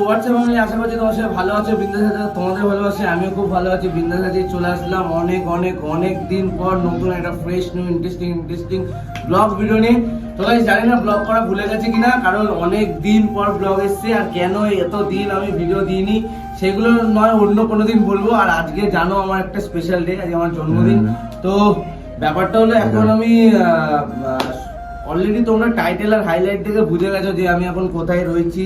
WhatsApp আমি আশা করছি তোমার সাথে ভালো আছো বিন্দাস আছে। তোমাদের ভালোবাসে আমিও খুব ভালো আছি বিন্দাস আছি চলে আসলাম অনেক অনেক অনেক দিন পর নতুন একটা fresh new interesting interesting blog video নিয়ে। তো guys, জানি না ব্লগ করা ভুলে গেছে কিনা কারণ অনেক দিন পর ব্লগ এসছে আর কেন এত দিন আমি ভিডিও দিইনি সেগুলো নয় অন্য কোনো দিন বলব। আর আজকে জানো আমার একটা স্পেশাল ডে আজকে আমার জন্মদিন। তো ব্যাপারটা হলো এখন আমি অলরেডি তোমরা টাইটেল আর হাইলাইট দেখে বুঝে গেছো যে আমি এখন কোথায় রয়েছি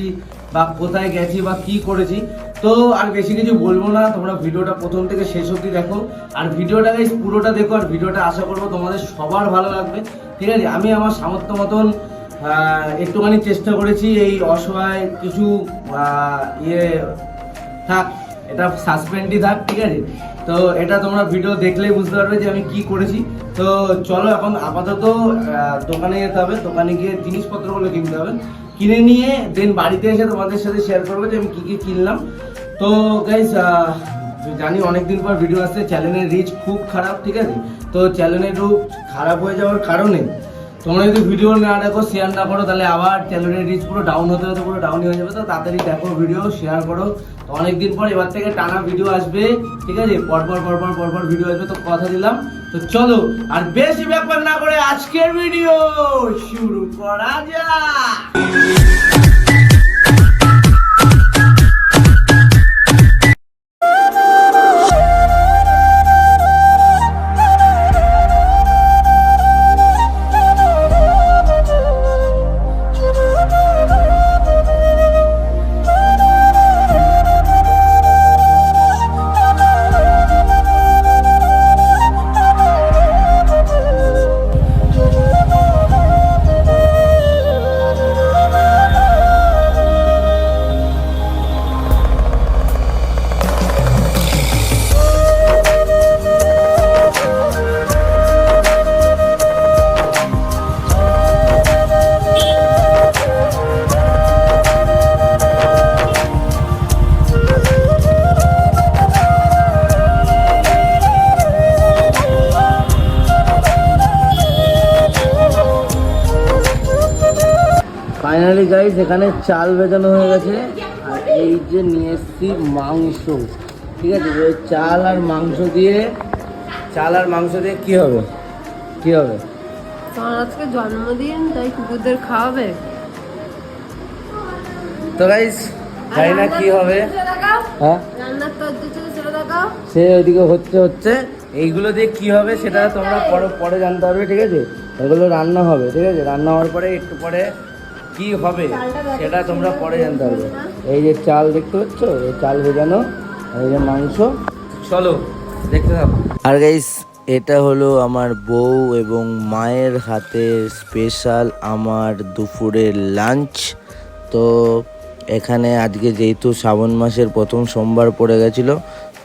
বা কোথায় গেছি বা কি করেছি, তো আর বেশি কিছু বলব না। তোমরা ভিডিওটা প্রথম থেকে শেষ অবধি দেখো। আর ভিডিওটা গাইজ পুরোটা দেখো আর ভিডিওটা আশা করব তোমাদের সবার ভালো লাগবে। ঠিক আছে? আমি আমার সামর্থ্য মতন একটুখানি চেষ্টা করেছি এই অসহায় কিছু ইয়ে থাক, এটা সাসপেন্ডই থাক, ঠিক আছে? তো এটা তোমরা ভিডিও দেখলেই বুঝতে পারবে যে আমি কি করেছি। তো চলো এখন আপাতত দোকানে যেতে হবে। দোকানে গিয়ে জিনিসপত্রগুলো কিনতে হবে। কিনে নিয়ে দেন বাড়িতে এসে তোমাদের সাথে শেয়ার করব যে আমি কি কি কিনলাম। তো গাইস জানি অনেকদিন পর ভিডিও আসছে। চ্যানেলের রিচ খুব খারাপ, ঠিক আছে? তো চ্যানেলের খারাপ হয়ে যাওয়ার কারণে তোমরা যদি ভিডিও না দেখো শেয়ার না করো, তাহলে আবার চ্যানেলের রিচ পুরো ডাউন হতে হতে পুরো ডাউনই হয়ে যাবে। তো তাড়াতাড়ি দেখো ভিডিও শেয়ার করো। তো অনেকদিন পর এবার থেকে টানা ভিডিও আসবে, ঠিক আছে? পরপর পরপর পরপর ভিডিও আসবে, তো কথা দিলাম। তো চলো, আর বেশি ব্যাপার না করে আজকের ভিডিও শুরু করা যাক। গাইস এখানে চাল ভেজানো হয়ে গেছে। আর এই যে নিয়ে এসছি মাংস। ঠিক আছে ওই চাল আর মাংস দিয়ে চাল আর মাংস দিয়ে কি হবে? কি হবে? তোমার আজকে জন্মদিন তাই কুকুরদের খাওয়াবে? তো গাইস জানি না কি হবে। হ্যাঁ? সে ওইদিকে হচ্ছে হচ্ছে। এইগুলো দিয়ে কি হবে সেটা তোমরা পরে পরে জানতে পারবে ঠিক আছে? এগুলো রান্না হবে ঠিক আছে? রান্না হওয়ার পরে একটু পরে কি হবে সেটা তোমরা পরে জানতে পারবে। এই যে চাল দেখতে পাচ্ছ? এই চাল ভেজানো আর এই যে মাংস। চলো দেখতে থাকো। আর গাইস এটা হলো আমার বউ এবং মায়ের হাতের স্পেশাল আমার দুপুরের লাঞ্চ তো এখানে আজকে যেহেতু শ্রাবণ মাসের প্রথম সোমবার পড়ে গেছিল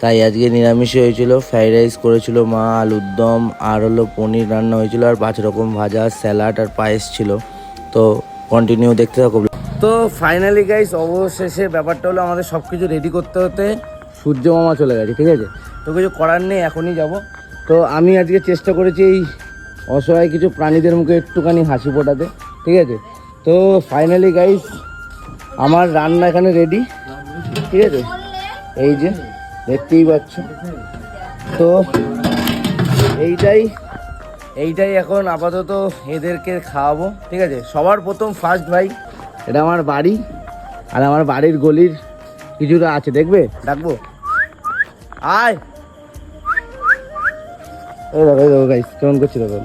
তাই আজকে নিরামিষ হয়েছিল। ফ্রাইড রাইস করেছিল মা আলুর দম আর হলো পনির রান্না হয়েছিল আর পাঁচ রকম ভাজা স্যালাড আর পায়েস ছিল। তো কন্টিনিউ দেখতে থাকো। তো ফাইনালি গাইস অবশেষে ব্যাপারটা হলো আমাদের সব কিছু রেডি করতে হতে সূর্য মামা চলে গেছে, ঠিক আছে? তো কিছু করার নেই, এখনই যাব। তো আমি আজকে চেষ্টা করেছি এই অসহায় কিছু প্রাণীদের মুখে একটুখানি হাসি ফোটাতে, ঠিক আছে? তো ফাইনালি গাইস আমার রান্না এখানে রেডি ঠিক আছে? এই যে, দেখতেই পাচ্ছ। তো এইটাই এইটাই এখন আপাতত এদেরকে খাওয়াবো, ঠিক আছে? সবার প্রথম ফার্স্ট ভাই, এটা আমার বাড়ি আর আমার বাড়ির গলির কিছুটা আছে, দেখবে? ডাকবো? আয়! এই দেখো এই দেখো গাইস কেমন করছি দেখো।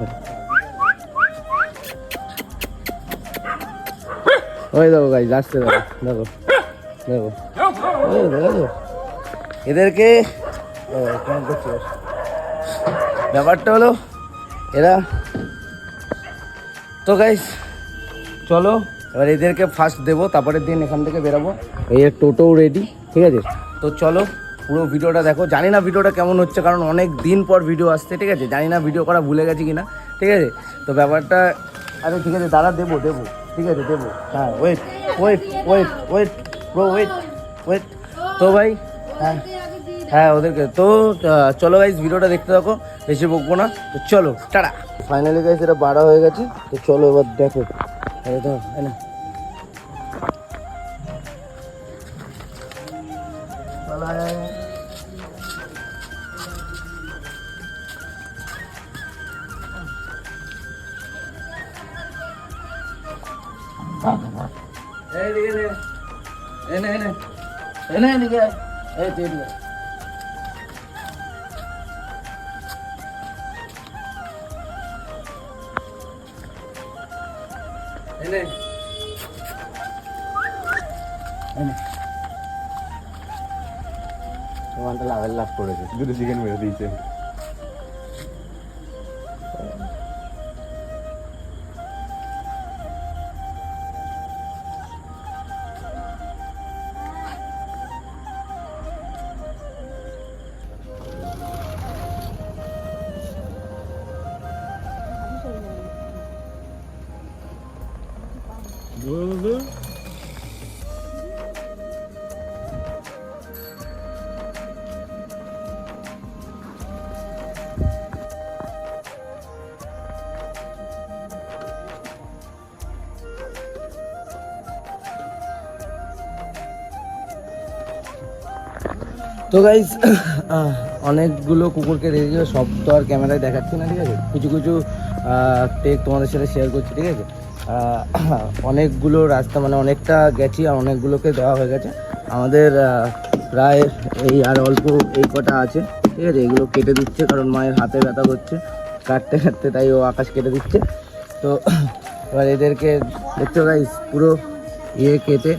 ওই দেখো গাইস আসছে দেখো দেখো দেখো। এদেরকে ব্যাপারটা হলো এরা? তো গাইস চলো, এবার এদেরকে ফার্স্ট দেবো, তারপরের দিন এখান থেকে বেরাবো। এই যে টোটো রেডি ঠিক আছে? তো চলো, পুরো ভিডিওটা দেখো। জানি না ভিডিওটা কেমন হচ্ছে, কারণ অনেক দিন পর ভিডিও আসছে, ঠিক আছে? জানি না ভিডিও করা ভুলে গেছি কিনা, ঠিক আছে? তো ব্যাপারটা, আরে ঠিক আছে দাঁড়া দেবো দেবো, ঠিক আছে, দেবো। হ্যাঁ wait wait wait wait pro wait wait তো ভাই হ্যাঁ হ্যাঁ ওদেরকে। তো চলো গাইজ ভিডিওটা দেখতে থাকো। বেশি বকবো না। তো চলো টাটা। ফাইনালি গাইজ এটা বাড়া হয়ে গেছে। তো চলো এবার দেখো। এই তো এই না। এইদিকে নে। এনে এনে এনে এদিকে। এই তো এনে এনে তোমারটা লাভের লাভ করেছে। দুটো চিকেন মেরে দিয়েছে। তো গাইজ অনেকগুলো কুকুরকে রেখে সব তো আর ক্যামেরায় দেখাচ্ছি না, ঠিক আছে? কিছু কিছু টেক তোমাদের সাথে শেয়ার করছি, ঠিক আছে? অনেকগুলো রাস্তা মানে অনেকটা গেছি আর অনেকগুলোকে দেওয়া হয়ে গেছে। আমাদের প্রায় এই আর অল্প এই কটা আছে, ঠিক আছে? এগুলো কেটে দিচ্ছে, কারণ মায়ের হাতে ব্যথা করছে। কাটতে কাটতে তাই ও আকাশ কেটে দিচ্ছে। তো, এবার এদেরকে দেখছ গাইজ পুরো ইয়ে কেটে।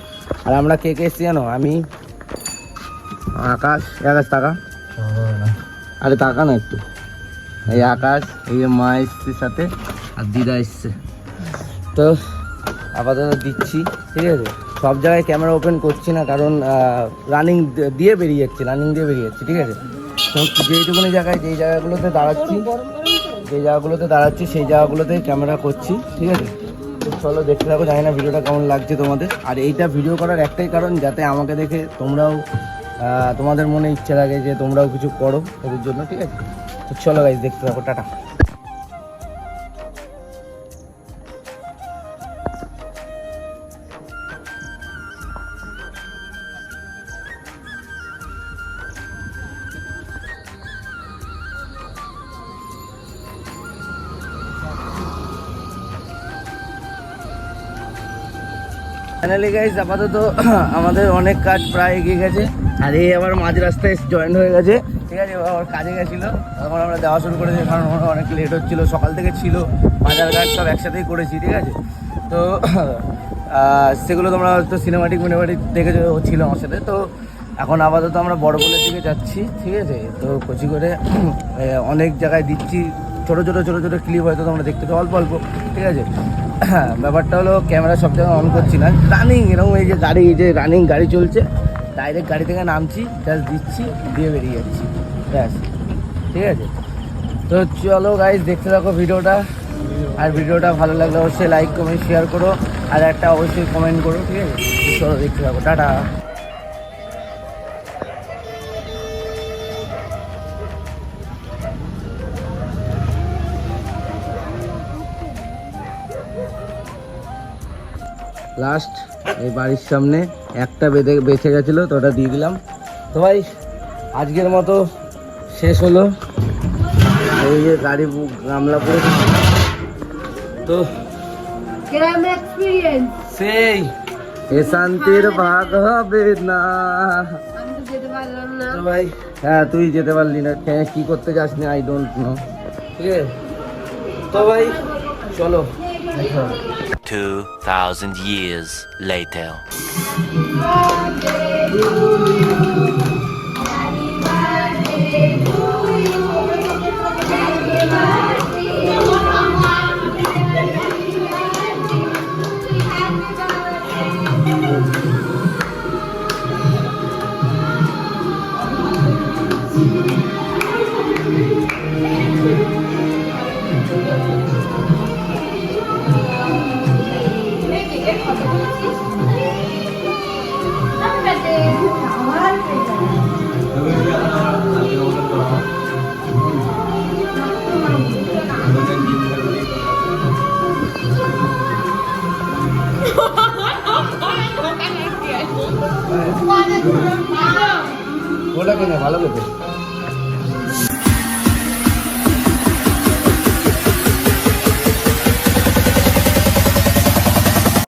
আর আমরা কে কে এসছি জানো? আমি আকাশ আকাশ টাকা আরে টাকা না একটু। এই আকাশ, এই যে মা এসছে সাথে, আর দিদা এসছে। তো আপাতত দিচ্ছি, ঠিক আছে? সব জায়গায় ক্যামেরা ওপেন করছি না, কারণ রানিং দিয়ে বেরিয়ে যাচ্ছে রানিং দিয়ে বেরিয়ে যাচ্ছে, ঠিক আছে? তো যেইটুকুনি জায়গায়, যেই জায়গাগুলোতে দাঁড়াচ্ছি যে জায়গাগুলোতে দাঁড়াচ্ছি, সেই জায়গাগুলোতে ক্যামেরা করছি, ঠিক আছে? তো চলো দেখতে থাকো, জানি না ভিডিওটা কেমন লাগছে তোমাদের। আর এইটা ভিডিও করার একটাই কারণ, যাতে আমাকে দেখে তোমরাও তোমাদের মনে ইচ্ছে লাগে যে তোমরাও কিছু করো এদের জন্য, ঠিক আছে? তো চলো গাইজ দেখতে থাকো, টাটা। ফাইনালি গাইজ আপাতত আমাদের অনেক কাজ প্রায় এগিয়ে গেছে। আর এই আবার মাঝ রাস্তায় জয়েন হয়ে গেছে। ঠিক আছে আবার কাজে গেছিল। তখন আমরা দেওয়া শুরু করেছি, কারণ অনেক লেট হচ্ছিল। সকাল থেকে ছিল, বাজার ঘাট সব একসাথেই করেছি, ঠিক আছে? তো সেগুলো তোমরা হয়তো সিনেমাটিক মিনেমাটিক দেখেছ, ছিল আমার সাথে। তো, এখন আপাতত আমরা বড়বলের দিকে যাচ্ছি, ঠিক আছে? তো, কচি করে অনেক জায়গায় দিচ্ছি। ছোটো ছোটো ছোটো ছোটো ক্লিপ হয়তো তোমরা দেখতে অল্প অল্প, ঠিক আছে? ব্যাপারটা হলো ক্যামেরা সব জায়গায় অন করছি না। রানিং এরকম এই যে গাড়ি, এই যে রানিং গাড়ি চলছে ডাইরেক্ট গাড়ি থেকে নামছি জাস্ট দিচ্ছি, দিয়ে বেরিয়ে যাচ্ছি। ব্যাস। ঠিক আছে? তো চলো গাইজ দেখতে থাকো ভিডিওটা। আর ভিডিওটা ভালো লাগলে অবশ্যই লাইক কমেন্ট শেয়ার করো। আর একটা অবশ্যই কমেন্ট করো, ঠিক আছে? চলো দেখতে থাকো। টাটা। লাস্ট এই বাড়ির সামনে একটা বেঁধে বেঁচে গেছিল তো ওটা দিয়ে দিলাম। তো ভাই আজকের মতো শেষ হলো। এই যে গাড়ি গামলা পরে। তো সেই এ শান্তির ভাগ হবে না। ভাই হ্যাঁ তুই যেতে পারলি না। হ্যাঁ কি করতে যাস না আই ডোন্ট নো ঠিক আছে? তো ভাই চলো। হবে। 2,000 years later. ওটা কিনে ভালো খেতে